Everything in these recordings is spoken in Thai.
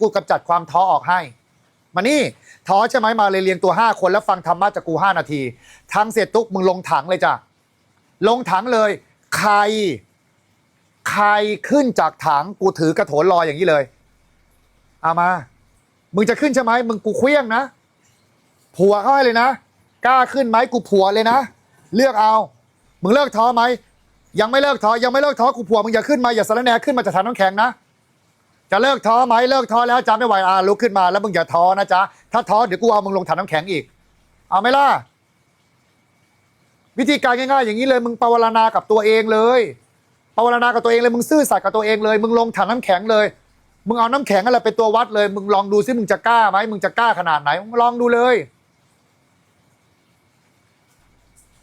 กูกำจัดความท้อออกให้ มานี่ท้อใช่ไหมมาเลยเรียงตัว 5 คนแล้วฟังธรรมะจากกู 5 นาที ทั้งเสร็จตุ๊กมึงลงถังเลยจ้ะ ลงถังเลย ใคร ใครขึ้นจากถังกูถือกระโถนลอยอย่างนี้เลย เอามา มึงจะขึ้นใช่ไหมมึงกูเคลี้ยงนะ ผัวเข้าให้เลยนะ กล้าขึ้นไหมกูผัวเลยนะ เลือกเอา มึงเลิกท้อไหม ยังไม่เลิกท้อ ยังไม่เลิกท้อกูผัวมึงอย่าขึ้นมาอย่าสารแหนขึ้นมาจากถังน้ำแข็งนะ จะเลิกท้อไหมเลิกท้อแล้วจ้าไม่ไหวอ่าลุกขึ้นมาแล้วมึงอย่าท้อนะจ๊ะถ้าท้อเดี๋ยวกูเอามึงลงถังน้ำแข็งอีก เอาไหมล่ะ วิธีการง่ายๆอย่างนี้เลย มึงปรารณากับตัวเองเลยปรารณากับตัวเองเลยมึงซื่อสัตย์กับตัวเองเลย มึงลงถังน้ำแข็งเลย มึงเอาน้ำแข็งอะไรเป็นตัววัดเลย มึงลองดูซิมึงจะกล้าไหมมึงจะกล้าขนาดไหนมึงลองดูเลย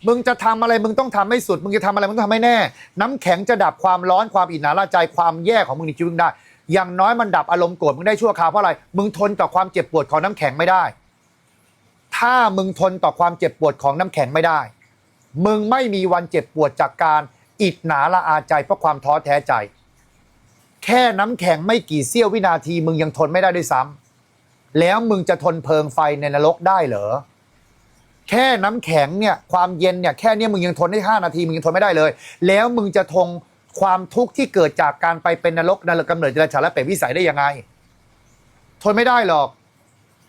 มึงจะทำอะไรมึงต้องทำให้สุด มึงจะทำอะไรมึงต้องทำให้แน่ น้ำแข็งจะดับความร้อนความอิจฉาละใจความแย่ของมึงในชีวิตได้ อย่างน้อยมันดับอารมณ์โกรธมึงได้ชั่วคราวเพราะอะไร มึงทนต่อความเจ็บปวดของน้ำแข็งไม่ได้ ถ้ามึงทนต่อความเจ็บปวดของน้ำแข็งไม่ได้ มึงไม่มีวันเจ็บปวดจากการอิดหนาละอาใจเพราะความท้อแท้ใจ แค่น้ำแข็งไม่กี่เสี้ยววินาที มึงยังทนไม่ได้ด้วยซ้ำแล้วมึงจะทนเพลิงไฟในนรกได้เหรอแค่น้ำแข็งเนี่ยความเย็นเนี่ยแค่เนี้ยมึงยังทนได้ 5 นาทีมึงยังทนไม่ได้เลย แล้วมึงจะทน ความทุกข์ที่เกิดจากการไปเป็นนรกนรกกำเนิดเดรัจฉานและเป็นวิสัยได้ยังไง ทนไม่ได้หรอก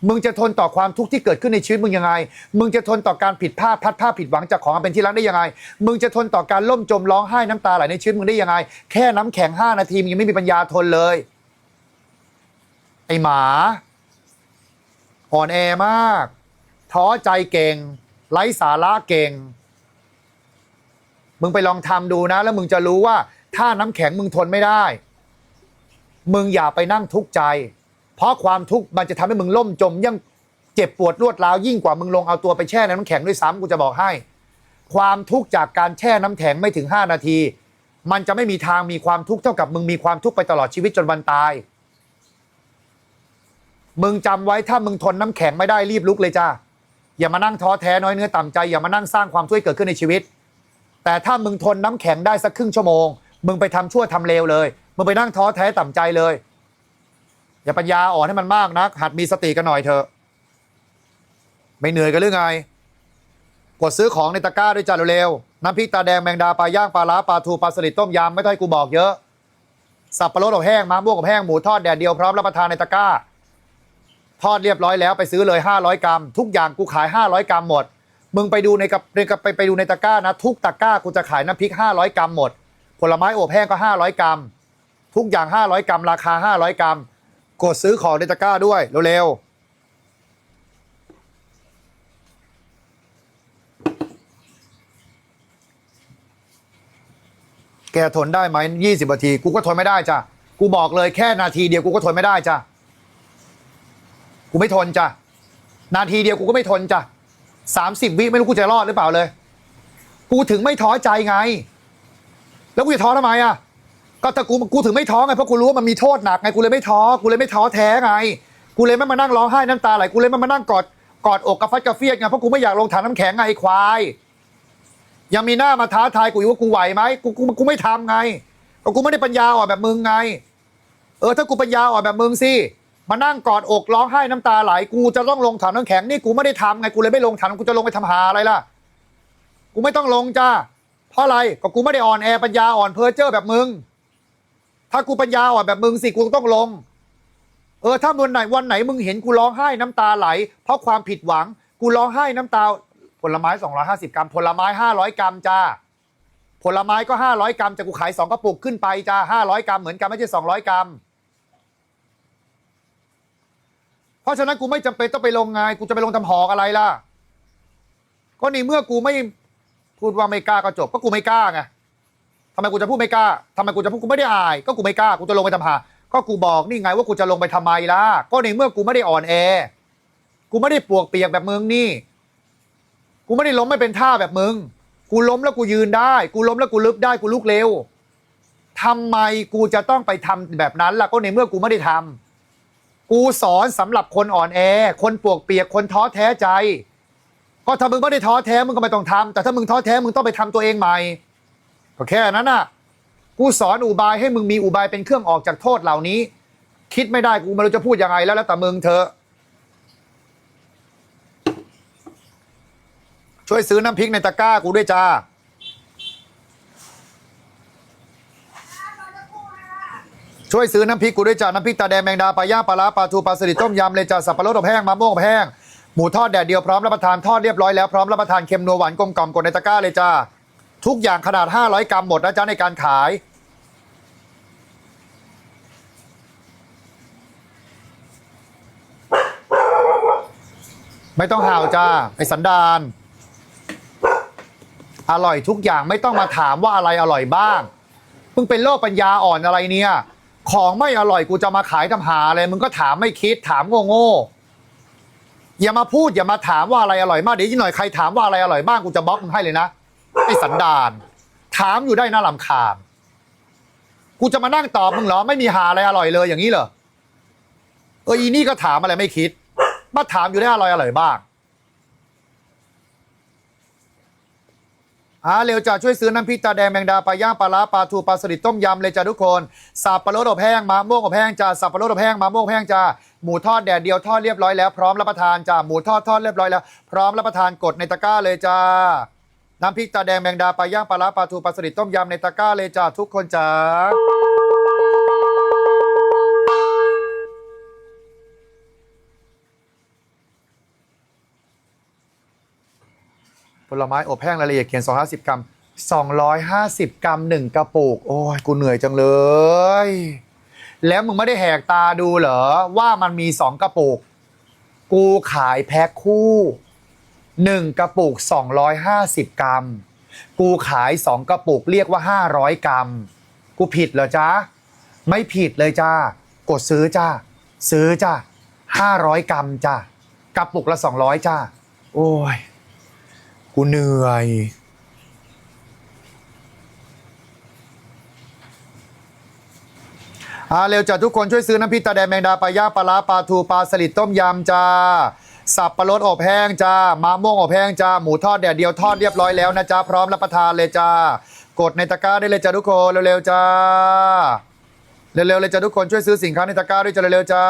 มึงจะทนต่อความทุกข์ที่เกิดขึ้นในชีวิตมึงยังไง มึงจะทนต่อการผิดพลาดพลัดพลาดผิดหวังจากของอันเป็นที่รักได้ยังไง มึงจะทนต่อการล่มจมร้องไห้น้ำตาไหลในชีวิตมึงได้ยังไง แค่น้ำแข็ง5นาทีมึงยังไม่มีปัญญาทนเลย ไอหมาอ่อนแอมากท้อใจเก่งไร้สาระเก่ง มึงไปลองทำดูนะ แล้วมึงจะรู้ว่า ถ้าน้ำแข็งมึงทนไม่ได้ มึงอย่าไปนั่งทุกข์ใจ เพราะความทุกข์มันจะทำให้มึงล่มจมยังเจ็บปวดรวดร้าวยิ่งกว่ามึงลงเอาตัวไปแช่ในน้ำแข็งด้วยซ้ำกูจะบอกให้ ความทุกข์จากการแช่น้ำแข็งไม่ถึง 5 นาที มันจะไม่มีทางมีความทุกข์เท่ากับมึงมีความทุกข์ไปตลอดชีวิตจนวันตาย มึงจำไว้ถ้ามึงทนน้ำแข็งไม่ได้รีบลุกเลยจ้าอย่ามานั่งท้อแท้น้อยเนื้อต่ำใจอย่ามานั่งสร้างความช่วยเกิดขึ้นในชีวิต แต่ถ้ามึงทนน้ำแข็งได้สักครึ่งชั่วโมง มึงไปทำชั่วทำเลวเลย มึงไปนั่งท้อแท้ต่ำใจเลย อย่าปัญญาอ่อนให้มันมากนัก หัดมีสติกันหน่อยเถอะ ไม่เหนื่อยกันหรือไง กดซื้อของในตะกร้าด้วยจ้าเร็วๆน้ำพริกตาแดงแมงดาปลาย่างปลาล้าปลาทูปลาสลิดต้มยำไม่ต้องให้กูบอกเยอะ สับปะรดอบแห้งมะม่วงอบแห้งหมูทอดแดดเดียวพร้อมรับประทานในตะกร้า ทอดเรียบร้อยแล้วไปซื้อเลย 500 กรัม ทุกอย่างกูขาย 500 กรัมหมด มึงไปดูในกับในกับไปไปดูในตะกร้านะ ทุกตะกร้ากูจะขายน้ำพริก 500 กรัมหมด ผลไม้อบแห้งก็ 500 กรัม ทุกอย่าง 500 กรัม ราคา 500 กรัม กดซื้อของในตะกร้าด้วย เร็วๆ แกทนได้ไหม20นาที กูก็ทนไม่ได้จ้ะ กูบอกเลยแค่นาทีเดียวกูก็ทนไม่ได้จ้ะ กูไม่ทนจ้ะ นาทีเดียวกูก็ไม่ทนจ้ะสามสิบวิไม่รู้กูจะรอดหรือเปล่าเลย กูถึงไม่ท้อใจไง แล้วกูจะท้อทำไมอะก็แต่กูกูถึงไม่ท้อไงเพราะกูรู้ว่ามันมีโทษหนักไงกูเลยไม่ท้อกูเลยไม่ท้อแท้ไง กูเลยไม่มานั่งร้องไห้น้ำตาไหลกูเลยไม่มานั่งกอดกอดอกกระฟัดกระเฟียดไงเพราะกูไม่อยากลงถังน้ำแข็งไงไอ้ควาย ยังมีหน้ามาท้าทายกูอยู่ว่ากูไหวไหมกูกูกูไม่ทำไงก็กูไม่ได้ปัญญาอ่อนแบบมึงไง เออถ้ากูปัญญาอ่อนแบบมึงสิมานั่งกอดอกร้องไห้น้ำตาไหลกูจะต้องลงถังน้ำแข็งนี่กูไม่ได้ทำไงกูเลยไม่ลงถังกูจะลงไปทำหาอะไรล่ะ กูไม่ต้องลงจ้า เพราะอะไรก็กูไม่ได้อ่อนแอปัญญาอ่อนเพอเจอร์แบบมึง ถ้ากูปัญญาอ่อนแบบมึงสิกูต้องลง เออถ้าวันไหนวันไหนมึงเห็นกูร้องไห้น้ำตาไหล เพราะความผิดหวัง กูร้องไห้น้ำตา ผลไม้ 250 กรัม ผลไม้ 500 กรัมจ้าผลไม้ก็ 500 กรัมจะกูขาย2กระปุกขึ้นไปจ้า500 กรัมเหมือนกันไม่ใช่ 200 กรัม เพราะฉะนั้นกูไม่จำเป็นต้องไปลงไงกูจะไปลงทำหอกอะไรล่ะ ก็ในเมื่อกูไม่ พูดว่าไม่กล้าก็จบก็กูไม่กล้าไงทำไมกูจะพูดไม่กล้าทำไมกูจะพูดกูไม่ได้อาย ก็กูไม่กล้ากูจะลงไปทำหาก็กูบอกนี่ไงว่ากูจะลงไปทำไมล่ะก็ในเมื่อกูไม่ได้อ่อนแอ กูไม่ได้ปวกเปียกแบบมึงนี่ กูไม่ได้ล้มไม่เป็นท่าแบบมึง กูล้มแล้วกูยืนได้ กูล้มแล้วกูลุกได้กูลุกเร็วทำไมกูจะต้องไปทำแบบนั้นล่ะก็ในเมื่อกูไม่ได้ทำกูสอนสำหรับคนอ่อนแอ คนปวกเปียกคนท้อแท้ใจ ก็ถ้ามึงไม่ได้ท้อแท้มึงก็ไม่ต้องทำแต่ถ้ามึงท้อแท้มึงต้องไปทำตัวเองใหม่ก็แค่นั้นน่ะ กูสอนอุบายให้มึงมีอุบายเป็นเครื่องออกจากโทษเหล่านี้ คิดไม่ได้กูไม่รู้จะพูดยังไงแล้วแล้วแต่มึงเถอะช่วยซื้อน้ำพริกในตะกร้ากูด้วยจ้าช่วยซื้อน้ำพริกกูด้วยจ้าน้ำพริกตาแดงแมงดาปลาย่างปลาร้าปลาทูปลาสลิดต้มยำเลยจ้าสับปะรดอบแห้งมะม่วงอบแห้ง หมูทอดแดดเดียวพร้อมรับประทานทอดเรียบร้อยแล้วพร้อมรับประทานเค็มนัวหวานกลมกล่อมกดในตะกร้าเลยจ้าทุกอย่างขนาด 500 กรัมหมดนะจ๊ะในการขาย ไม่ต้องห่าวจ้าไอสันดาน อร่อยทุกอย่างไม่ต้องมาถามว่าอะไรอร่อยบ้างมึงเป็นโรคปัญญาอ่อนอะไรเนี่ย ของไม่อร่อยกูจะมาขายทำหาอะไรมึงก็ถามไม่คิดถามโง่ๆ อย่ามาพูดอย่ามาถามว่าอะไรอร่อยมากเดี๋ยวอีกหน่อยใครถามว่าอะไรอร่อยบ้างกูจะบล็อกมึงให้เลยนะไอสันดาน ถามอยู่ได้น่าลำคาญกูจะมานั่งตอบมึงเหรอไม่มีหาอะไรอร่อยเลยอย่างนี้เหรอเอออีนี่ก็ถามอะไรไม่คิดมาถามอยู่ได้อร่อยอร่อยบ้าง อ่าเร็วจ้าช่วยซื้อน้ำพริกตาแดงแมงดาปลาย่างปลาล้าปลาทูปลาสลิดต้มยำเลยจ้าทุกคนสับปะรดอบแห้งมะม่วงอบแห้งจ้าสับปะรดอบแห้งมะม่วงอบแห้งจ้าหมูทอดแดดเดียวทอดเรียบร้อยแล้วพร้อมรับประทานจ้าหมูทอดทอดเรียบร้อยแล้ว พร้อมรับประทานกดในตะกร้าเลยจ้าน้ำพริกตาแดงแมงดาปลาย่างปลาล้าปลาทูปลาสลิดต้มยำในตะกร้าเลยจ้าทุกคนจ้า ผลไม้อบแห้งรายละเอียดเขียน 250 กรัม 250 กรัม 1 กระปุก โอ้ย กูเหนื่อยจังเลย แล้วมึงไม่ได้แหกตาดูเหรอ ว่ามันมี 2 กระปุก กูขายแพ็คคู่ 1 กระปุก 250 กรัม กูขาย 2 กระปุกเรียกว่า 500 กรัม กูผิดเหรอจ๊ะ ไม่ผิดเลยจ้ากดซื้อจ้า ซื้อจ้า500 กรัมจ้ากระปุกละ 200 จ้า โอ้ย กูเหนื่อย อ่าเร็วจ้ะทุกคนช่วยซื้อน้ำพริกตาแดงแมงดาปลาย่างปลาล้าปลาทูปลาสลิดต้มยำจ้า สับปะรดอบแห้งจ้ามะม่วงอบแห้งจ้า หมูทอดแดดเดียวทอดเรียบร้อยแล้วนะจ้าพร้อมรับประทานเลยจ้ากดในตะกร้าได้เลยจ้าทุกคนเร็วๆจ้าเร็วๆเลยจ้าทุกคนช่วยซื้อสินค้าในตะกร้าด้วยจ้าเร็วๆจ้า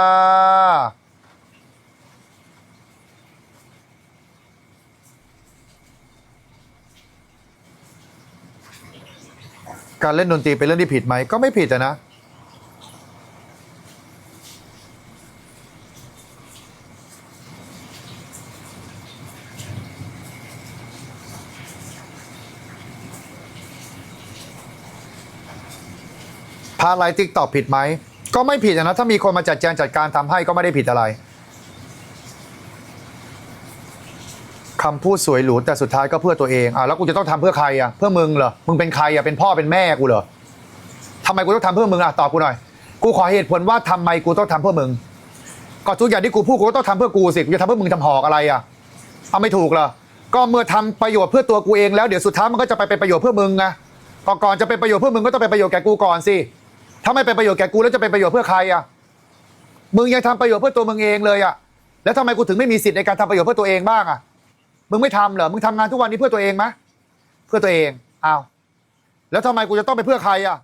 การเล่นดนตรีเป็นเรื่องที่ผิดไหมก็ไม่ผิดอะนะ พาไลฟ์ติ๊กตอกผิดไหม ก็ไม่ผิดนะ ถ้ามีคนมาจัดแจงจัดการทำให้ก็ไม่ได้ผิดอะไร คำพูดสวยหรูแต่สุดท้ายก็เพื่อตัวเองอะแล้วกูจะต้องทำเพื่อใครอะเพื่อมึงเหรอมึงเป็นใครอะเป็นพ่อเป็นแม่กูเหรอทำไมกูต้องทำเพื่อมึงอะตอบกูหน่อย กูขอเหตุผลว่าทำไมกูต้องทำเพื่อมึงก็ทุกอย่างที่กูพูดกูก็ต้องทำเพื่อกูสิกูจะทำเพื่อมึงทำหอกอะไรอะเอาไม่ถูกเหรอก็เมื่อทำประโยชน์เพื่อตัวกูเองแล้วเดี๋ยวสุดท้ายมันก็จะไปเป็นประโยชน์เพื่อมึงไงก็ก่อนจะเป็นประโยชน์เพื่อมึงก็ต้องเป็นประโยชน์แก่กูก่อนสิถ้าไม่เป็นประโยชน์แก่กูแล้วจะเป็นประโยชน์เพื่อใครอะ มึงยังทำประโยชน์เพื่อตัวมึงเองเลยอะแล้วทำไมกูถึงไม่มีสิทธิ์ในการทำประโยชน์เพื่อตัวเองบ้างอะ มึงไม่ทำเหรอมึงทำงานทุกวันนี้เพื่อตัวเองไหมเพื่อตัวเองอ้าวแล้วทำไมกูจะต้องไปเพื่อใครอะ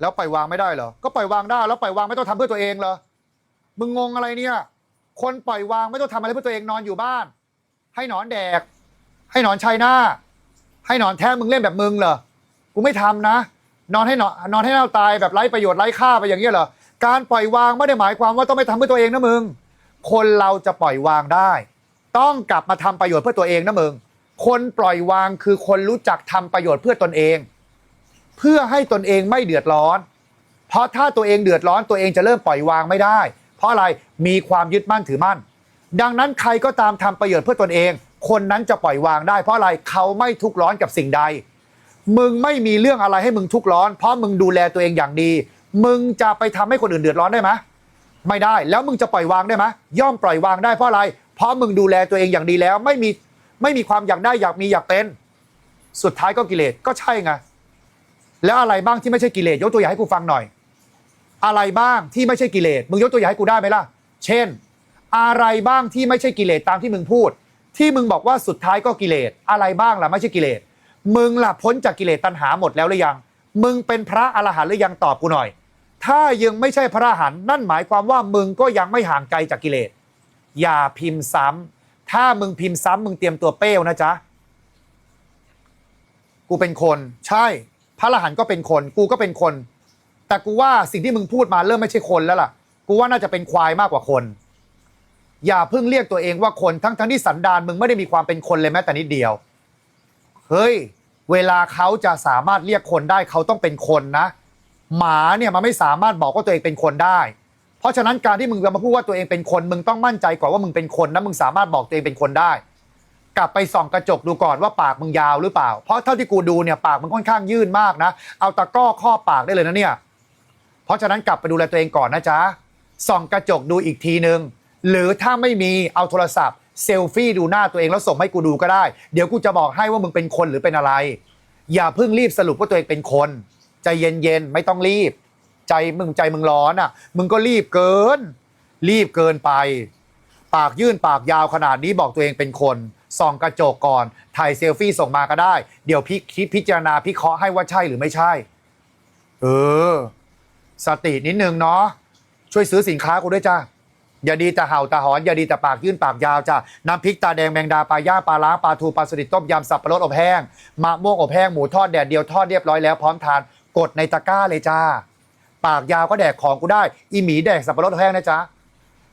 แล้วปล่อยวางไม่ได้เหรอก็ปล่อยวางได้แล้วปล่อยวางไม่ต้องทำเพื่อตัวเองเหรอมึงงงอะไรเนี่ย คนปล่อยวางไม่ต้องทำอะไรเพื่อตัวเองนอนอยู่บ้าน ให้หนอนแดก ให้หนอนชัยหน้า ให้หนอนแท้มึงเล่นแบบมึงเหรอกูไม่ทำนะ นอนให้หนอนนอนให้เน่าตายแบบไร้ประโยชน์ไร้ค่าไปอย่างเงี้ยเหรอการปล่อยวางไม่ได้หมายความว่าต้องไปทำเพื่อตัวเองนะมึง คนเราจะปล่อยวางได้ ต้องกลับมาทำประโยชน์เพื่อตัวเองนะมึง คนปล่อยวางคือคนรู้จักทำประโยชน์เพื่อตนเอง เพื่อให้ตนเองไม่เดือดร้อน เพราะถ้าตัวเองเดือดร้อนตัวเองจะเริ่มปล่อยวางไม่ได้ เพราะอะไรมีความยึดมั่นถือมั่น ดังนั้นใครก็ตามทำประโยชน์เพื่อตนเอง คนนั้นจะปล่อยวางได้ เพราะอะไรเขาไม่ทุกข์ร้อนกับสิ่งใด มึงไม่มีเรื่องอะไรให้มึงทุกข์ร้อน เพราะมึงดูแลตัวเองอย่างดี มึงจะไปทำให้คนอื่นเดือดร้อนได้ไหมไม่ได้แล้วมึงจะปล่อยวางได้ไหมย่อมปล่อยวางได้เพราะอะไร เพราะมึงดูแลตัวเองอย่างดีแล้ว ไม่มีไม่มีความอยากได้อยากมีอยากเป็น สุดท้ายก็กิเลสก็ใช่ไงแล้วอะไรบ้างที่ไม่ใช่กิเลสยกตัวอย่างให้กูฟังหน่อย อะไรบ้างที่ไม่ใช่กิเลสมึงยกตัวอย่างให้กูได้ไหมล่ะ เช่น อะไรบ้างที่ไม่ใช่กิเลสตามที่มึงพูด ที่มึงบอกว่าสุดท้ายก็กิเลสอะไรบ้างล่ะไม่ใช่กิเลสมึงล่ะพ้นจากกิเลสตัณหาหมดแล้วหรือยัง มึงเป็นพระอรหันต์หรือยังตอบกูหน่อย ถ้ายังไม่ใช่พระอรหันต์นั่นหมายความว่ามึงก็ยังไม่ห่างไกลจากกิเลส อย่าพิมพ์ซ้ำถ้ามึงพิมพ์ซ้ำมึงเตรียมตัวเป้วนะจ๊ะ กูเป็นคน ใช่ พระอรหันต์ก็เป็นคน กูก็เป็นคน แต่กูว่าสิ่งที่มึงพูดมาเริ่มไม่ใช่คนแล้วล่ะ กูว่าน่าจะเป็นควายมากกว่าคน อย่าเพิ่งเรียกตัวเองว่าคนทั้งทั้งที่สันดานมึงไม่ได้มีความเป็นคนเลยแม้แต่นิดเดียว เฮ้ย เวลาเขาจะสามารถเรียกคนได้เขาต้องเป็นคนนะ หมาเนี่ยมันไม่สามารถบอกว่าตัวเองเป็นคนได้ ราะฉะนั้นการที่มึงจะมาพูดว่าตัวเองเป็นคน มึงต้องมั่นใจก่อนว่ามึงเป็นคนนะมึงสามารถบอกตัวเองเป็นคนได้ กลับไปส่องกระจกดูก่อนว่าปากมึงยาวหรือเปล่า เพราะเท่าที่กูดูเนี่ยปากมึงค่อนข้างยื่นมากนะ เอาตะกร้อครอบปากได้เลยนะเนี่ย เพราะฉะนั้นกลับไปดูแลตัวเองก่อนนะจ๊ะส่องกระจกดูอีกทีนึง หรือถ้าไม่มีเอาโทรศัพท์เซลฟี่ดูหน้าตัวเองแล้วส่งให้กูดูก็ได้ เดี๋ยวกูจะบอกให้ว่ามึงเป็นคนหรือเป็นอะไร อย่าเพิ่งรีบสรุปว่าตัวเองเป็นคนใจเย็นๆไม่ต้องรีบ ใจมึงใจมึงร้อนอะ มึงก็รีบเกิน รีบเกินไป ปากยื่นปากยาวขนาดนี้บอกตัวเองเป็นคนส่องกระจกก่อนถ่ายเซลฟี่ส่งมาก็ได้ เดี๋ยวพี่คิดพิจารณาพิเคราะห์ให้ว่าใช่หรือไม่ใช่ เออ สตินิดนึงเนาะช่วยซื้อสินค้ากูด้วยจ้าอย่าดีแต่เห่าแต่หอน อย่าดีแต่ปากยื่นปากยาวจ้าน้ำพริกตาแดงแมงดาปลาย่างปลาล้าปลาทูปลาสลิดต้มยำสับปะรดอบแห้งมะม่วงอบแห้งหมูทอดแดดเดียวทอดเรียบร้อยแล้วพร้อมทานกดในตะกร้าเลยจ้า ปากยาวก็แดกของกูได้ อีหมีแดกสับปะรดแห้งนะจ๊ะ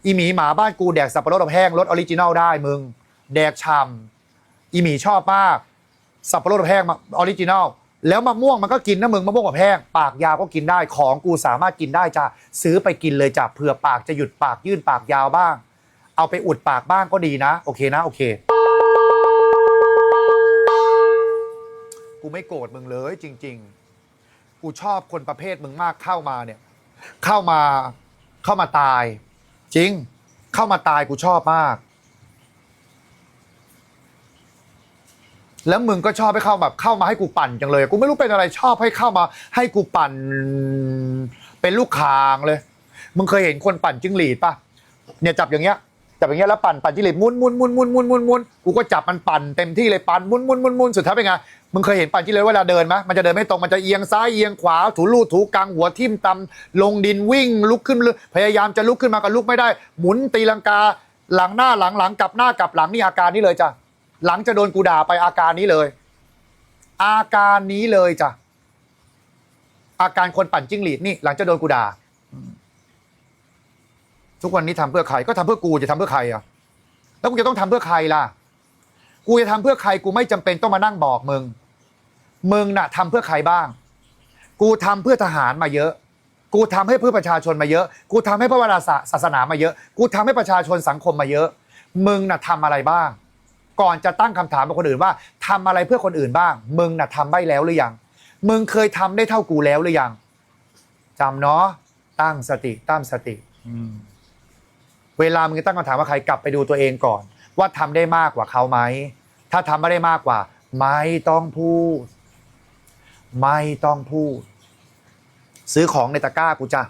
อีหมีหมาบ้านกูแดกสับปะรดแห้งรสออริจินัลได้มึง แดกฉ่ำอีหมีชอบมาก สับปะรดแห้งออริจินัลแล้วมะม่วงมันก็กินนะมึงมะม่วงอบแห้ง ปากยาวก็กินได้ของกูสามารถกินได้จ้ะซื้อไปกินเลยจ้ะเผื่อปากจะหยุดปากยื่นปากยาวบ้าง เอาไปอุดปากบ้างก็ดีนะ โอเคนะ โอเค กูไม่โกรธมึงเลยจริง ๆ กูชอบคนประเภทมึงมากเข้ามาเนี่ย เข้ามาเข้ามาตาย จริง เข้ามาตายกูชอบมาก แล้วมึงก็ชอบให้เข้าแบบเข้ามาให้กูปั่นจังเลย กูไม่รู้เป็นอะไรชอบให้เข้ามา ให้กูปั่น เป็นลูกคางเลย มึงเคยเห็นคนปั่นจิ้งหรีดปะเนี่ยจับอย่างเงี้ย จับอย่างเงี้ยแล้วปั่นปั่นจิ้งหรีดมุนมุนมุนมุนมุนมุนมุนกูก็จับมันปั่นเต็มที่เลยปั่นมุนมุนมุนมุนสุดท้ายเป็นไงมึงเคยเห็นปั่นจิ้งหรีดเวลาเดินไหมมันจะเดินไม่ตรงมันจะเอียงซ้ายเอียงขวาถูลู่ถูกลางหัวทิ่มตำลงดินวิ่งลุกขึ้นพยายามจะลุกขึ้นมาก็ลุกไม่ได้ หมุนตีลังกาหลังหน้าหลังหลังกลับหน้ากลับหลังนี่อาการนี้เลยจ้ะหลังจะโดนกูด่าไปอาการนี้เลย อาการนี้เลยจ้ะอาการคนปั่นจิ้งหรีดนี่ หลังจะโดนกูด่า ทุกวันนี้ทำเพื่อใครก็ทำเพื่อกูจะทำเพื่อใครอะแล้วกูจะต้องทำเพื่อใครล่ะ กูจะทำเพื่อใครกูไม่จำเป็นต้องมานั่งบอกมึง มึงน่ะทำเพื่อใครบ้าง กูทำเพื่อทหารมาเยอะ กูทำให้เพื่อประชาชนมาเยอะ กูทำให้พระวราศาศาสนามาเยอะ กูทำให้ประชาชนสังคมมาเยอะ มึงน่ะทำอะไรบ้าง ก่อนจะตั้งคำถามกับคนอื่นว่าทำอะไรเพื่อคนอื่นบ้าง มึงน่ะทำได้แล้วหรือยัง มึงเคยทำได้เท่ากูแล้วหรือยังจำเนาะตั้งสติตั้งสติ อืม เวลามึงตั้งคำถามว่าใครกลับไปดูตัวเองก่อน ว่าทำได้มากกว่าเขาไหมถ้าทำไม่ได้มากกว่า ไม่ต้องพูด ไม่ต้องพูด ซื้อของในตะกร้ากูจ้ะ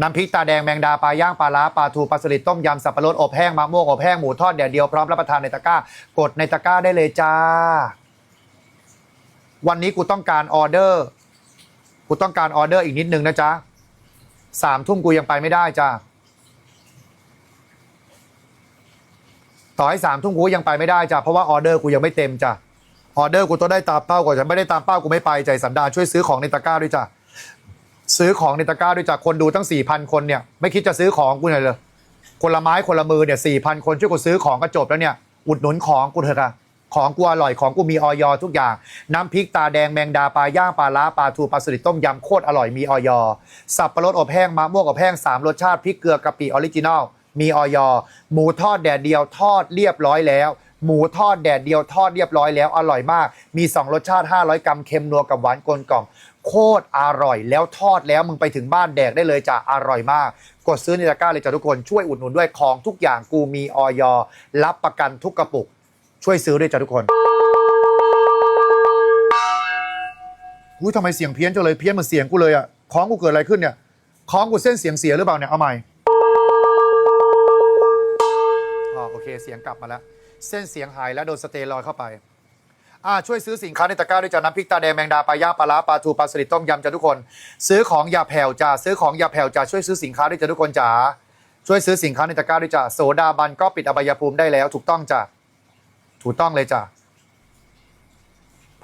น้ำพริกตาแดงแมงดาปลาย่างปลาล้าปลาทูปลาสลิดต้มยำสับปะรดอบแห้งมะม่วงอบแห้งหมูทอดแดดเดียวพร้อมรับประทานในตะกร้ากดในตะกร้าได้เลยจ้า วันนี้กูต้องการออเดอร์กูต้องการออเดอร์อีกนิดนึงนะจ๊ะสามทุ่มกูยังไปไม่ได้จ้า ต่อให้สามทุ่มกูก็ยังไปไม่ได้จ้ะเพราะว่าออเดอร์กูยังไม่เต็มจ้ะออเดอร์กูต้องได้ตามเป้าก่อนฉันไม่ได้ตามเป้ากูไม่ไปใจสันดานช่วยซื้อของในตะกร้าด้วยจ้ะซื้อของในตะกร้าด้วยจ้ะคนดูตั้งสี่พันคนเนี่ยไม่คิดจะซื้อของกูหน่อยเลยคนละไม้คนละมือเนี่ยสี่พันคนช่วยกูซื้อของก็จบแล้วเนี่ยอุดหนุนของกูเถอะค่ะของกูอร่อยของกูมีออยทุกอย่าง น้ำพริกตาแดงแมงดาปลาย่างปลาล้าปลาทูปลาสลิดต้มยำโคตรอร่อยมีออยสับปะรดอบแห้งมะม่วงอบแห้งสามรสชาติพริกเกลือกะปิออริจินอล มีออยหมูทอดแดดเดียวทอดเรียบร้อยแล้ว หมูทอดแดดเดียวทอดเรียบร้อยแล้ว อร่อยมาก มี 2 รสชาติ 500 กรัมเค็มนัวกับหวานกลมกล่อมโคตรอร่อยแล้วทอดแล้วมึงไปถึงบ้านแดกได้เลยจ้ะอร่อยมาก กดซื้อในตะกร้าเลยจ้ะทุกคนช่วยอุดหนุนด้วยของทุกอย่างกูมีออยรับประกันทุกกระปุก ช่วยซื้อด้วยจ้ะทุกคนอุ้ยทำไมเสียงเพี้ยนจังเลยเพี้ยนเหมือนเสียงกูเลยอะของกูเกิดอะไรขึ้นเนี่ยของกูเส้นเสียงเสียหรือเปล่าเนี่ยเอาใหม่ เคเสียงกลับมาแล้ว เส้นเสียงหายแล้วโดนสเตียรอยเข้าไปอ่าช่วยซื้อสินค้าในตะกร้าด้วยจ้ะน้ำพริกตาแดงแมงดาปลาย่างปลาร้าปลาทูปลาสลิดต้มยำจ้ะทุกคน ซื้อของอย่าแผ่วจ้าซื้อของอย่าแผ่วจ้าช่วยซื้อสินค้าด้วยจ้ะทุกคนจ๋าช่วยซื้อสินค้าในตะกร้าด้วยจ้ะโสดาบันก็ปิดอบายภูมิได้แล้ว ถูกต้องจ้ะถูกต้องเลยจ้ะ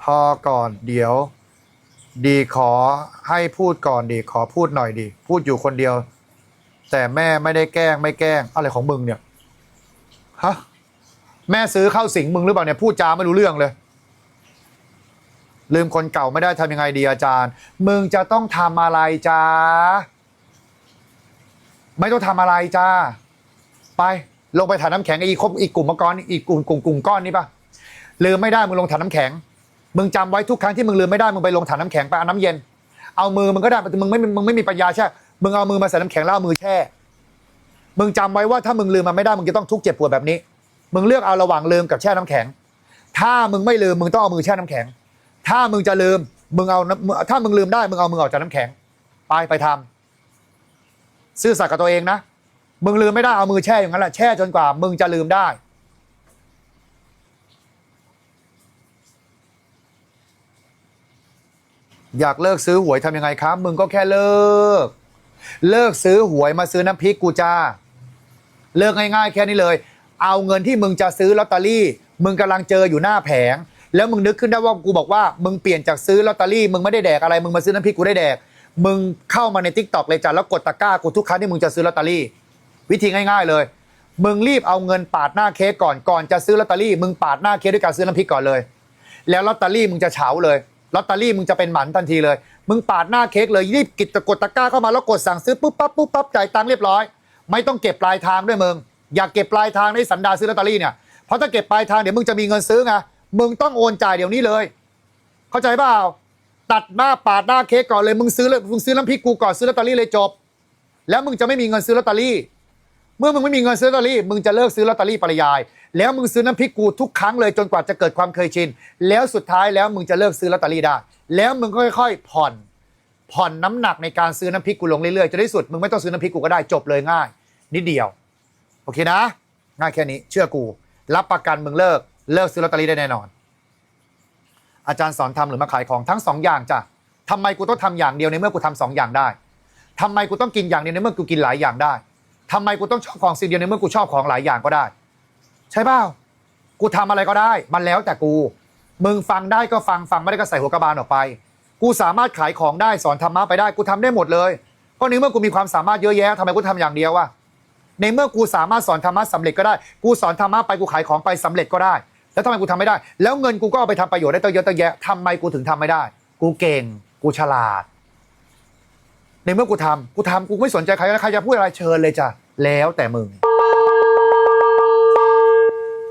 พอก่อนเดี๋ยว ดีขอให้พูดก่อนดีขอพูดหน่อยดี พูดอยู่คนเดียว แต่แม่ไม่ได้แกล้งไม่แกล้งอะไรของมึงเนี่ย ฮะแม่ซื้อเข้าสิงมึงหรือเปล่าเนี่ยพูดจาไม่รู้เรื่องเลย ลืมคนเก่าไม่ได้ทำยังไงดีอาจารย์ มึงจะต้องทำอะไรจ้าไม่ต้องทำอะไรจ้าไปลงไปถ่านน้ำแข็งอีกคบอีกกลุ่มมกรอีกกลุ่มกลุ่มกลุ่มก้อนนี้ปะลืมไม่ได้มึงลงถ่านน้ำแข็ง มึงจำไว้ทุกครั้งที่มึงลืมไม่ได้มึงไปลงถ่านน้ำแข็งไปเอาน้ำเย็น เอามือมึงก็ได้แต่มึงไม่มึงไม่มีปัญญาใช่ มึงเอามือมาใส่น้ำแข็งแล้วเอามือแช่ มึงจำไว้ว่าถ้ามึงลืมมันไม่ได้มึงจะต้องทุกข์เจ็บปวดแบบนี้ มึงเลือกเอาระหว่างลืมกับแช่น้ำแข็ง ถ้ามึงไม่ลืมมึงต้องเอามือแช่น้ำแข็ง ถ้ามึงจะลืมมึงเอาถ้ามึงลืมได้มึงเอามือออกจากน้ำแข็ง ไปไปทำซื่อสัตย์กับตัวเองนะมึงลืมไม่ได้เอามือแช่อย่างนั้นแหละแช่จนกว่า มึงจะลืมได้อยากเลิกซื้อหวยทำยังไงครับ มึงก็แค่เลิก เลิกซื้อหวยมาซื้อน้ำพริกกูจ้า เลิกง่ายๆ แค่นี้เลย เอาเงินที่มึงจะซื้อลอตเตอรี่ มึงกำลังเจออยู่หน้าแผง แล้วมึงนึกขึ้นได้ว่ากูบอกว่ามึงเปลี่ยนจากซื้อลอตเตอรี่มึงไม่ได้แดกอะไรมึงมาซื้อน้ำพริกกูได้แดก มึงเข้ามาในทิกตอกเลยจ้ะแล้วกดตะกร้ากูทุกครั้งที่มึงจะซื้อลอตเตอรี่ วิธีง่าย ๆเลย มึงรีบเอาเงินปาดหน้าเค้กก่อนก่อนจะซื้อลอตเตอรี่มึงปาดหน้าเค้กด้วยการซื้อน้ำพริกก่อนเลย แล้วลอตเตอรี่มึงจะเฉาเลยลอตเตอรี่มึงจะเป็นหมันทันทีเลย มึงปาดหน้าเค้กเลยรีบกิดกดตะกร้าเข้ามาแล้วกดสั่งซื้อปุ๊บปั๊บปุ๊บปั๊บจ่ายตังค์เรียบร้อย ไม่ต้องเก็บปลายทางด้วยมึงอย่าเก็บปลายทางในสันดาซื้อลอตเตอรี่เนี่ยเพราะถ้าเก็บปลายทางเดี๋ยวมึงจะมีเงินซื้อไงมึงต้องโอนจ่ายเดี๋ยวนี้เลย เข้าใจเปล่าตัดหน้าปาดหน้าเค้กก่อนเลยมึงซื้อเลยมึงซื้อน้ำพริกกูก่อนซื้อลอตเตอรี่เลยจบ แล้วมึงจะไม่มีเงินซื้อลอตเตอรี่ เมื่อมึงไม่มีเงินซื้อลอตเตอรี่ มึงจะเลิกซื้อลอตเตอรี่ปริยาย แล้วมึงซื้อน้ำพริกกูทุกครั้งเลยจนกว่าจะเกิดความเคยชินแล้วสุดท้ายแล้วมึงจะเลิกซื้อลอตเตอรี่ได้ แล้วมึงก็ค่อยๆผ่อน ผ่อนน้ำหนักในการซื้อน้ำพริกกูลงเรื่อยๆจนที่สุดมึงไม่ต้องซื้อน้ำพริกกูก็ได้จบเลยง่าย นิดเดียว โอเคนะ ง่ายแค่นี้ เชื่อกู รับประกันมึงเลิก เลิกซื้อลอตเตอรี่ได้แน่นอน อาจารย์สอนทำหรือมาขายของทั้งสองอย่างจ้ะทำไมกูต้องทำอย่างเดียวในเมื่อกูทำสองอย่างได้ทำไมกูต้องกินอย่างเดียวในเมื่อกูกินหลายอย่างได้ทำไมกูต้องชอบของสิ่งเดียวในเมื่อกูชอบของหลายอย่างก็ได้ ใช่เปล่ากูทำอะไรก็ได้ มันแล้วแต่กู มึงฟังได้ก็ฟังฟังไม่ได้ก็ใส่หัวกระบาลออกไป กูสามารถขายของได้สอนธรรมะไปได้กูทำได้หมดเลยก็ในเมื่อกูมีความสามารถเยอะแยะทำไมกูทำอย่างเดียววะในเมื่อกูสามารถสอนธรรมะสำเร็จก็ได้ กูสอนธรรมะไปกูขายของไปสำเร็จก็ได้ แล้วทำไมกูทำไม่ได้ แล้วเงินกูก็เอาไปทำประโยชน์ได้ตั้งเยอะตั้งแยะทำไมกูถึงทำไม่ได้ กูเก่ง กูฉลาด ในเมื่อกูทำกูทำกูไม่สนใจใครนะใครจะพูดอะไรเชิญเลยจ้ะแล้วแต่มึง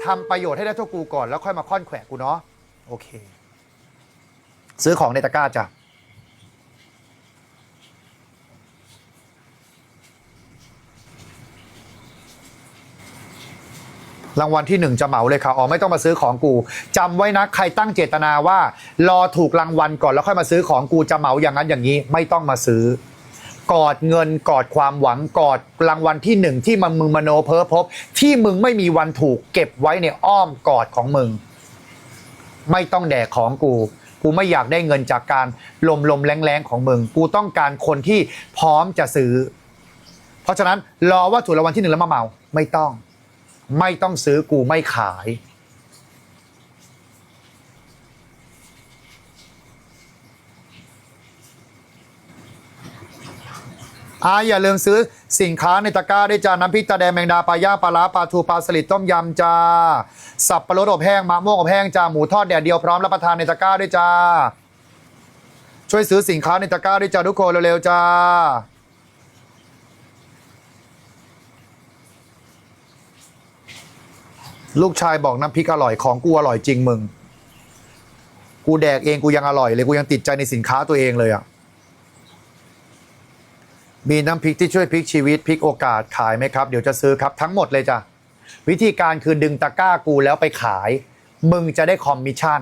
ทำประโยชน์ให้ได้เท่ากูก่อนแล้วค่อยมาค่อนแขวะกูเนาะโอเค ซื้อของในตะกร้าจ้ะรางวัลที่หนึ่งจะเหมาเลยค่ะ อ๋อ ไม่ต้องมาซื้อของกูจำไว้นะ ใครตั้งเจตนาว่า รอถูกรางวัลก่อนแล้วค่อยมาซื้อของกูจะเหมาอย่างนั้นอย่างนี้ ไม่ต้องมาซื้อ กอดเงินกอดความหวังกอดรางวัลที่หนึ่งที่มันมึงมโนเพ้อพบ ที่มึงไม่มีวันถูกเก็บไว้ในอ้อมกอดของมึง ไม่ต้องแดกของกู กูไม่อยากได้เงินจากการลมลมแรงแรงๆของมึง กูต้องการคนที่พร้อมจะซื้อ เพราะฉะนั้นรอว่าถูกรางวัลที่หนึ่งแล้วมาเมา ไม่ต้อง ไม่ต้องซื้อกูไม่ขาย อ่าอย่าลืมซื้อสินค้าในตะกร้าด้วยจ้าน้ำพริกตาแดงแมงดาปลาย่างปลาร้าปลาทูปลาสลิดต้มยำจ้าสับปะรดอบแห้งมะม่วงอบแห้งจ้าหมูทอดแดดเดียวพร้อมรับประทานในตะกร้าด้วยจ้า ช่วยซื้อสินค้าในตะกร้าด้วยจ้าทุกคนเร็วๆจ้าลูกชายบอกน้ำพริกอร่อยของกูอร่อยจริงมึง กูแดกเองกูยังอร่อยเลยกูยังติดใจในสินค้าตัวเองเลยอะ มีน้ำพริกที่ช่วยพลิกชีวิตพลิกโอกาสขายไหมครับ เดี๋ยวจะซื้อครับทั้งหมดเลยจ้ะวิธีการคือดึงตะกร้ากูแล้วไปขาย มึงจะได้คอมมิชชั่น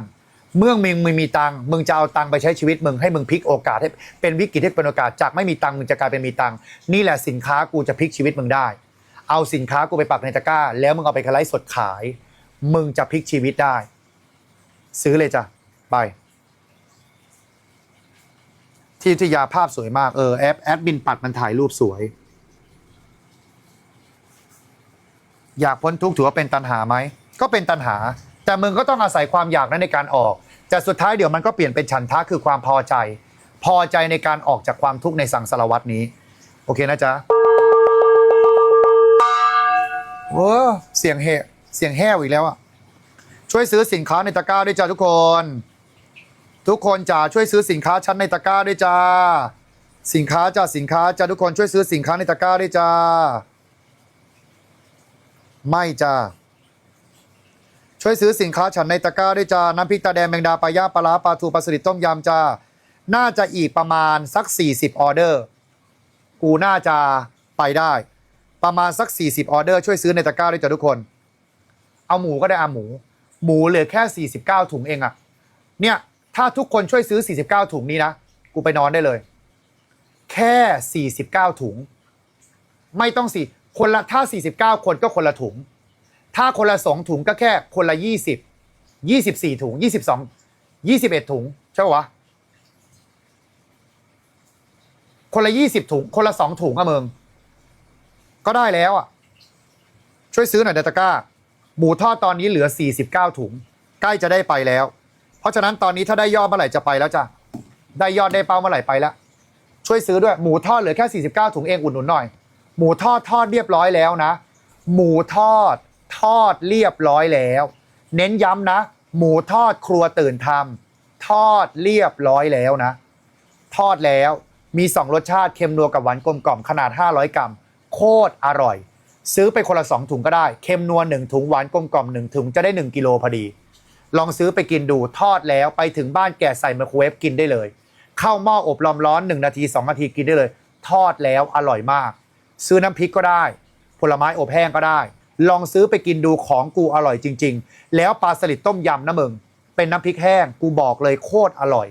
เมื่อมึงมึงมีตังมึงจะเอาตังไปใช้ชีวิตมึงให้มึงพลิกโอกาสให้เป็นวิกฤตให้เป็นโอกาสจากไม่มีตังมึงจะกลายเป็นมีตังนี่แหละสินค้ากูจะพลิกชีวิตมึงได้ เอาสินค้ากูไปปักในตะกร้า แล้วมึงเอาไปไลฟ์สดขาย มึงจะพลิกชีวิตได้ ซื้อเลยจ้ะไป ที่ที่ยาภาพสวยมากเออแอปแอดมินปัดมันถ่ายรูปสวย อยากพ้นทุกข์ถือว่าเป็นตันหาไหมก็เป็นตันหา แต่มึงก็ต้องอาศัยความอยากนั้นในการออกแต่สุดท้ายเดี๋ยวมันก็เปลี่ยนเป็นฉันทะคือความพอใจ พอใจในการออกจากความทุกข์ในสังสารวัตนี้ โอเคนะจ๊ะโอ้เสียงเฮเสียงแห้วอีกแล้วอะช่วยซื้อสินค้าในตะกร้าด้วยจ้าทุกคน ทุกคนจ๋าช่วยซื้อสินค้าชั้นในตะกร้าด้วยจ้า สินค้าจ้าสินค้าจ้าทุกคนช่วยซื้อสินค้าในตะกร้าด้วยจ้า ไม่จ้าช่วยซื้อสินค้าฉันในตะกร้าด้วยจ้า น้ำพริกตาแดงแมงดาปลาย่าปลาปลาทูปลาสลิดต้มยำจ้า น่าจะอีกประมาณสัก 40 ออเดอร์ กูน่าจะไปได้ ประมาณสัก 40 ออเดอร์ช่วยซื้อในตะกร้าด้วยจ้าทุกคน เอาหมูก็ได้เอาหมู หมูเหลือแค่ 49 ถุงเองอะเนี่ย ถ้าทุกคนช่วยซื้อ 49 ถุงนี้นะ กูไปนอนได้เลย แค่ 49 ถุง ไม่ต้องสิคนละถ้า 49 คนก็คนละถุง ถ้าคนละสองถุงก็แค่คนละ 20 24 ถุง 22 21 ถุง ใช่ปะวะ คนละ 20 ถุง คนละสองถุงอะเมึงก็ได้แล้วอะช่วยซื้อหน่อยเดตะก้า หมูทอดตอนนี้เหลือ 49 ถุง ใกล้จะได้ไปแล้ว เพราะฉะนั้นตอนนี้ถ้าได้ยอดเมื่อไหร่จะไปแล้วจ้ะได้ยอดได้เป้าเมื่อไหร่ไปแล้ว ช่วยซื้อด้วยหมูทอดเหลือแค่ 49ถุงเองอุดหนุนหน่อย หมูทอดทอดเรียบร้อยแล้วนะ หมูทอดทอดเรียบร้อยแล้ว เน้นย้ำนะ หมูทอดครัวตื่นทำทอดเรียบร้อยแล้วนะ ทอดแล้วมี2รสชาติเค็มนัวกับหวานกลมกล่อมขนาด 500 กรัม โคตรอร่อย ซื้อไปคนละ 2 ถุงก็ได้ เค็มนัว1ถุงหวานกลมกล่อม1ถุงจะได้ 1 กิโลพอดี ลองซื้อไปกินดูทอดแล้วไปถึงบ้านแกะใส่ไมโครเวฟกินได้เลย เข้าหม้ออบลมร้อน1นาที2นาทีกินได้เลย ทอดแล้วอร่อยมาก ซื้อน้ำพริกก็ได้ ผลไม้อบแห้งก็ได้ ลองซื้อไปกินดูของกูอร่อยจริง ๆ แล้วปลาสลิดต้มยำนะมึงเป็นน้ำพริกแห้งกูบอกเลยโคตรอร่อย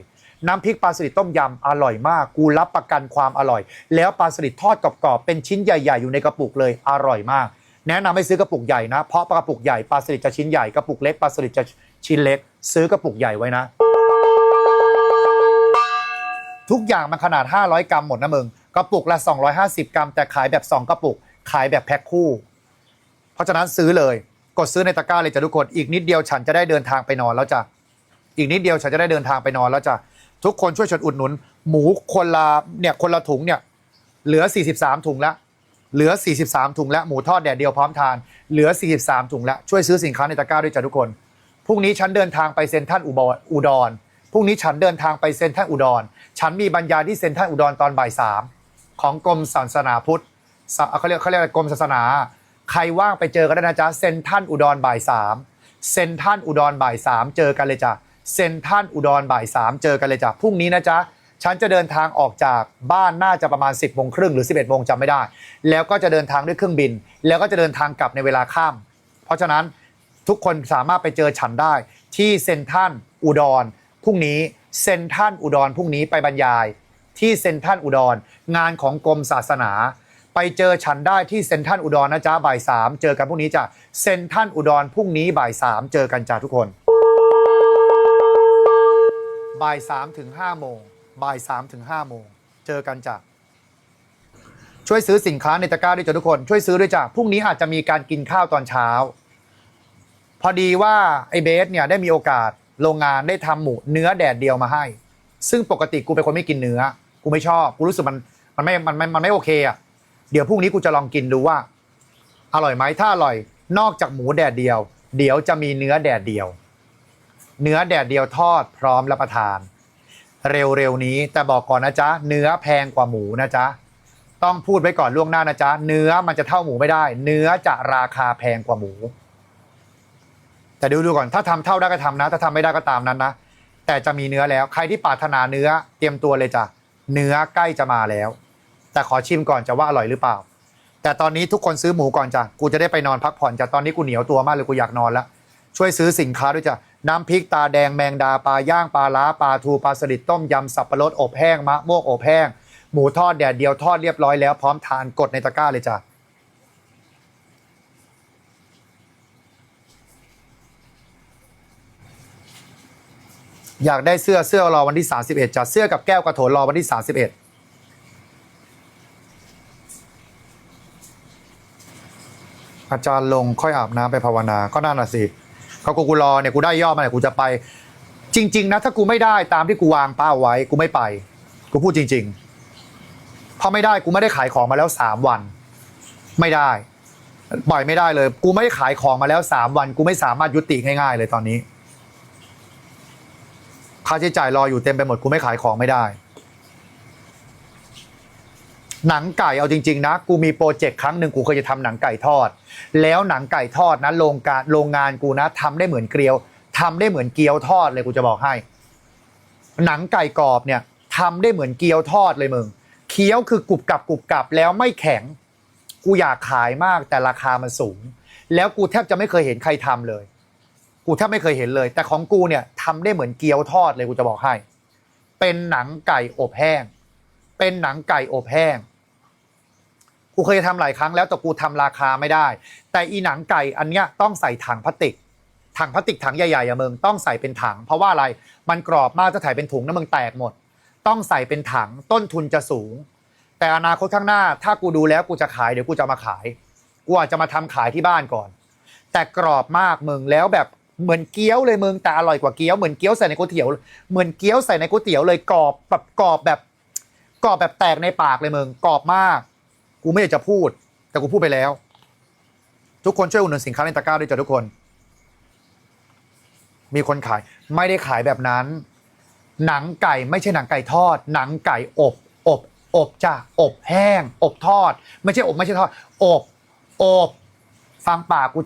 น้ำพริกปลาสลิดต้มยำอร่อยมาก กูรับประกันความอร่อย แล้วปลาสลิดทอดกรอบๆเป็นชิ้นใหญ่ๆ อยู่ในกระปุกเลยอร่อยมาก แนะนำให้ซื้อกระปุกใหญ่นะ เพราะกระปุกใหญ่ปลาสลิดจะชิ้นใหญ่กระปุกเล็กปลาสลิดจะ ชิ้นเล็ก ซื้อกระปุกใหญ่ไว้นะ ทุกอย่างมันขนาด 500 กรัมหมดนะมึง กระปุกละ 250 กรัม แต่ขายแบบ 2 กระปุก ขายแบบแพ็คคู่ เพราะฉะนั้นซื้อเลย กดซื้อในตะกร้าเลยจ้ะทุกคน อีกนิดเดียวฉันจะได้เดินทางไปนอนแล้วจ้ะ อีกนิดเดียวฉันจะได้เดินทางไปนอนแล้วจ้ะ ทุกคนช่วยฉันอุดหนุน หมูคนละเนี่ยคนละถุงเนี่ยเหลือ 43 ถุงแล้วเหลือ 43 ถุงแล้วหมูทอดแดดเดียวพร้อมทาน เหลือ 43 ถุงแล้วช่วยซื้อสินค้าในตะกร้าด้วยจ้ะทุกคน พรุ่งนี้ฉันเดินทางไปเซ็นทรัลอุดรพรุ่งนี้ฉันเดินทางไปเซ็นทรัลอุดร ฉันมีบรรยายที่เซ็นทรัลอุดรตอนบ่ายสามของกรมศาสนาพุทธเขาเรียกเขาเรียกกรมศาสนา ใครว่างไปเจอกันได้นะจ๊ะเซ็นทรัลอุดรบ่ายสามเซ็นทรัลอุดรบ่ายสามเจอกันเลยจ้ะเซ็นทรัลอุดรบ่ายสามเจอกันเลยจ้ะพรุ่งนี้นะจ๊ะฉันจะเดินทางออกจากบ้านน่าจะประมาณ 10บโมงครึ่งหรือ 11บเอ็ดโมงจำไม่ได้ แล้วก็จะเดินทางด้วยเครื่องบิน แล้วก็จะเดินทางกลับในเวลาค่ำเพราะฉะนั้น ทุกคนสามารถไปเจอฉันได้ ที่เซนทันอุดรพรุ่งนี้เซนทันอุดรพรุ่งนี้ไปบรรยาย ที่เซนทันอุดรงานของกรมศาสนา ไปเจอฉันได้ที่เซนทันอุดรนะจ๊ะบ่ายสามเจอกันพรุ่งนี้จ้ะเซนทันอุดรพรุ่งนี้บ่ายสามเจอกันจ้ะทุกคนบ่ายสามถึงห้าโมงบ่ายสามถึงห้าโมงเจอกันจ้ะช่วยซื้อสินค้าในตะกร้าด้วยจ้ะทุกคน ช่วยซื้อด้วยจ้ะพรุ่งนี้อาจจะมีการกินข้าวตอนเช้า พอดีว่าไอ้เบสเนี่ยได้มีโอกาสโรงงานได้ทำหมูเนื้อแดดเดียวมาให้ ซึ่งปกติกูเป็นคนไม่กินเนื้อ กูไม่ชอบ กูรู้สึกมันมันไม่มันมันมันไม่โอเคอะเดี๋ยวพรุ่งนี้กูจะลองกินดูว่า อร่อยไหมถ้าอร่อย นอกจากหมูแดดเดียว เดี๋ยวจะมีเนื้อแดดเดียว เนื้อแดดเดียวทอดพร้อมรับประทาน เร็วๆนี้แต่บอกก่อนนะจ๊ะ เนื้อแพงกว่าหมูนะจ๊ะต้องพูดไว้ก่อนล่วงหน้านะจ๊ะ เนื้อมันจะเท่าหมูไม่ได้ เนื้อจะราคาแพงกว่าหมู แต่ดูดูก่อนถ้าทำเท่าได้ก็ทำนะ ถ้าทำไม่ได้ก็ตามนั้นนะ แต่จะมีเนื้อแล้วใครที่ปรารถนาเนื้อเตรียมตัวเลยจ้ะเนื้อใกล้จะมาแล้ว แต่ขอชิมก่อนจะว่าอร่อยหรือเปล่า แต่ตอนนี้ทุกคนซื้อหมูก่อนจ้ะกูจะได้ไปนอนพักผ่อนจ้ะตอนนี้กูเหนียวตัวมากเลยกูอยากนอนแล้วช่วยซื้อสินค้าด้วยจ้ะน้ำพริกตาแดงแมงดาปลาย่างปลาล้าปลาทูปลาสลิดต้มยำสับปะรดอบแห้งมะม่วงอบแห้งหมูทอดแดดเดียวทอดเรียบร้อยแล้วพร้อมทานกดในตะกร้าเลยจ้ะ อยากได้เสื้อเสื้อรอวันที่ 31จ้ะเสื้อกับแก้วกระโถนรอวันที่ 31อาจารย์ลงค่อยอาบน้ำไปภาวนาก็นั่นน่ะสิเขากูกูรอเนี่ยกูได้ยอดมาเนี่ยกูจะไป จริง ๆ นะ ถ้ากูไม่ได้ตามที่กูวางเป้าไว้ กูไม่ไป กูพูดจริงๆเพราะไม่ได้กูไม่ได้ขายของมาแล้วสามวัน ไม่ได้ปล่อยไม่ได้เลย กูไม่ขายของมาแล้วสามวัน กูไม่สามารถยุติง่ายๆเลยตอนนี้ ค่าใช้จ่ายรออยู่เต็มไปหมดกูไม่ขายของไม่ได้ หนังไก่เอาจริง ๆ นะ กูมีโปรเจกต์ครั้งหนึ่งกูเคยจะทำหนังไก่ทอด แล้วหนังไก่ทอดนะโรงการโรงงานกูนะทำได้เหมือนเกลียวทำได้เหมือนเกี๊ยวทอดเลยกูจะบอกให้ หนังไก่กรอบเนี่ยทำได้เหมือนเกี๊ยวทอดเลยมึงเคี้ยวคือกรุบกรับกรุบกรับแล้วไม่แข็ง กูอยากขายมากแต่ราคามันสูง แล้วกูแทบจะไม่เคยเห็นใครทำเลย กูแทบไม่เคยเห็นเลย แต่ของกูเนี่ยทำได้เหมือนเกี๊ยวทอดเลยกูจะบอกให้ เป็นหนังไก่อบแห้ง เป็นหนังไก่อบแห้ง กูเคยทำหลายครั้งแล้วแต่กูทำราคาไม่ได้ แต่อีหนังไก่อันเนี้ยต้องใส่ถังพลาสติก ถังพลาสติกถังใหญ่ๆอะมึงต้องใส่เป็นถัง เพราะว่าอะไร มันกรอบมากถ้าถ่ายเป็นถุงนะมึงแตกหมด ต้องใส่เป็นถังต้นทุนจะสูง แต่อนาคตข้างหน้า ถ้ากูดูแล้วกูจะขายเดี๋ยวกูจะมาขาย กูอาจจะมาทำขายที่บ้านก่อน แต่กรอบมากมึงแล้วแบบ เหมือนเกี๊ยวเลยมึงแต่อร่อยกว่าเกี๊ยวเหมือนเกี๊ยวใส่ในก๋วยเตี๋ยวเหมือนเกี๊ยวใส่ในก๋วยเตี๋ยวเลยกรอบแบบกรอบแบบกรอบแบบแตกในปากเลยมึงกรอบมาก กูไม่อยากจะพูด แต่กูพูดไปแล้ว ทุกคนช่วยอุดหนุนสินค้าในตะกร้าด้วยจ้ะทุกคน มีคนขาย ไม่ได้ขายแบบนั้น หนังไก่ไม่ใช่หนังไก่ทอด หนังไก่อบอบอบจ้ะอบแห้ง อบทอด ไม่ใช่อบไม่ใช่ทอด อบอบ ฟังปากกูจ้ะ